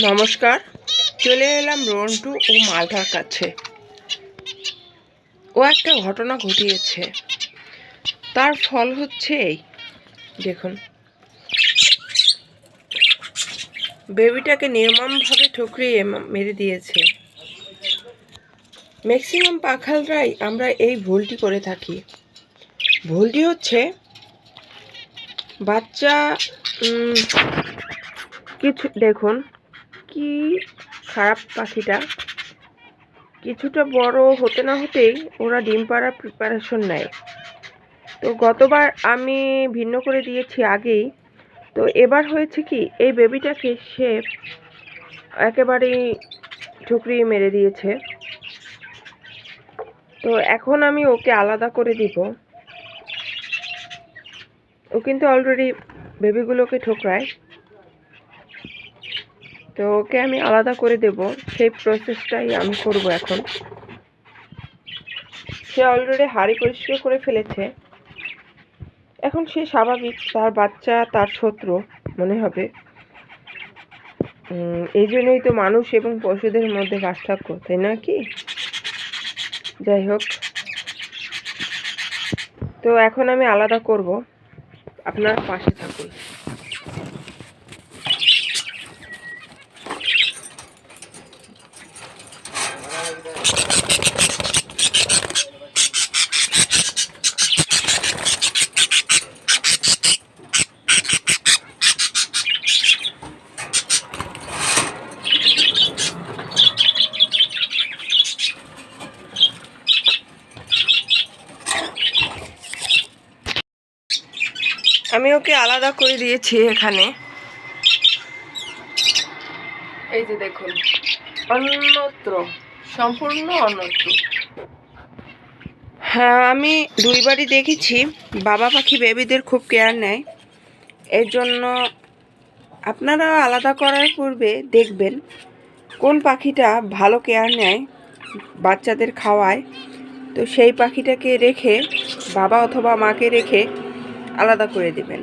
নমস্কার। চলে এলাম রন্টু ও মালধার কাছে। ও একটা ঘটনা ঘটিয়েছে। তার ফল হচ্ছে এই। দেখুন। বেবিটাকে নির্মমভাবে ঠুকরিয়ে মেরে দিয়েছে। ম্যাক্সিমাম পাখালরাই আমরা এই ভুলটি করে থাকি। ভুলটি হচ্ছে বাচ্চা কিছু, দেখুন। কি খারাপ পাখিটা। কিছুটা বড় হতে না হতেই ওরা ডিম পাড়ার প্রিপারেশন নেয়। তো গতবার আমি ভিন্ন করে দিয়েছি আগেই। তো এবার হয়েছে কি, এই বেবিটাকে সে একেবারেই ঠুকরিয়ে মেরে দিয়েছে। তো এখন আমি ওকে আলাদা করে দিব। ও কিন্তু অলরেডি বেবিগুলোকে ঠোকরায়। তো ওকে আমি আলাদা করে দেব। সেই প্রসেসটাই আমি করব এখন। সে অলরেডি হাড়ি পরিষ্কার করে ফেলেছে। এখন সে স্বাভাবিক, তার বাচ্চা, তার শত্রু, মনে হবে। এই জন্যই তো মানুষ এবং পশুদের মধ্যে পার্থক্য, তাই না কি? যাই হোক। তো এখন আমি আলাদা করব। আপনার পাশে থাকুন। আমি ওকে আলাদা করে দিয়েছি এখানে। এই যে দেখুন অন্যত্র। সম্পূর্ণ অন্যত্র হ্যাঁ আমি দুইবারই দেখেছি। বাবা পাখি বেবিদের খুব কেয়ার নেয়। এর জন্য আপনারা আলাদা করার পূর্বে দেখবেন কোন পাখিটা ভালো কেয়ার নেয় বাচ্চাদের খাওয়ায়। তো সেই পাখিটাকে রেখে বাবা অথবা মাকে রেখে আলাদা করে দেবেন।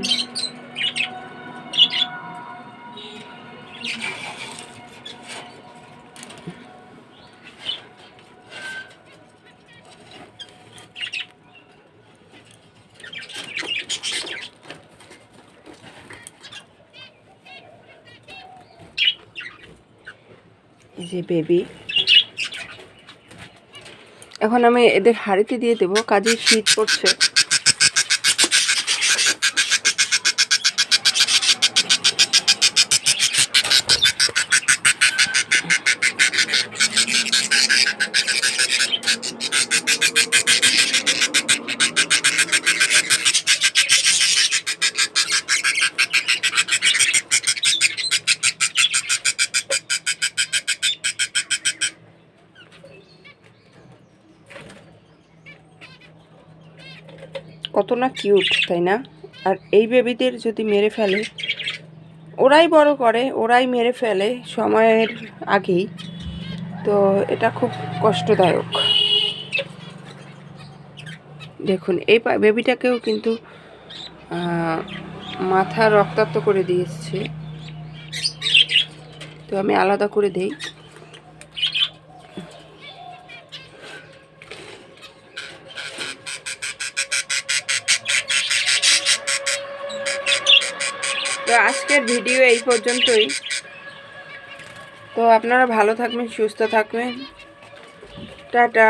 যে বেবি এখন আমি এদের হাড়িতে দিয়ে দেবো কাজে শীত পড়ছে। কত না কিউট, তাই না? আর এই বেবিদের যদি মেরে ফেলে, ওরাই বড় করে, ওরাই মেরে ফেলে সময়ের আগেই, তো এটা খুব কষ্টদায়ক। দেখুন, এই বেবিটাকেও কিন্তু মাথা রক্তাক্ত করে দিয়েছে। তো আমি আলাদা করে দেই। তো আজকের ভিডিও এই পর্যন্তই। তো আপনারা ভালো থাকবেন সুস্থ থাকবেন। টাটা।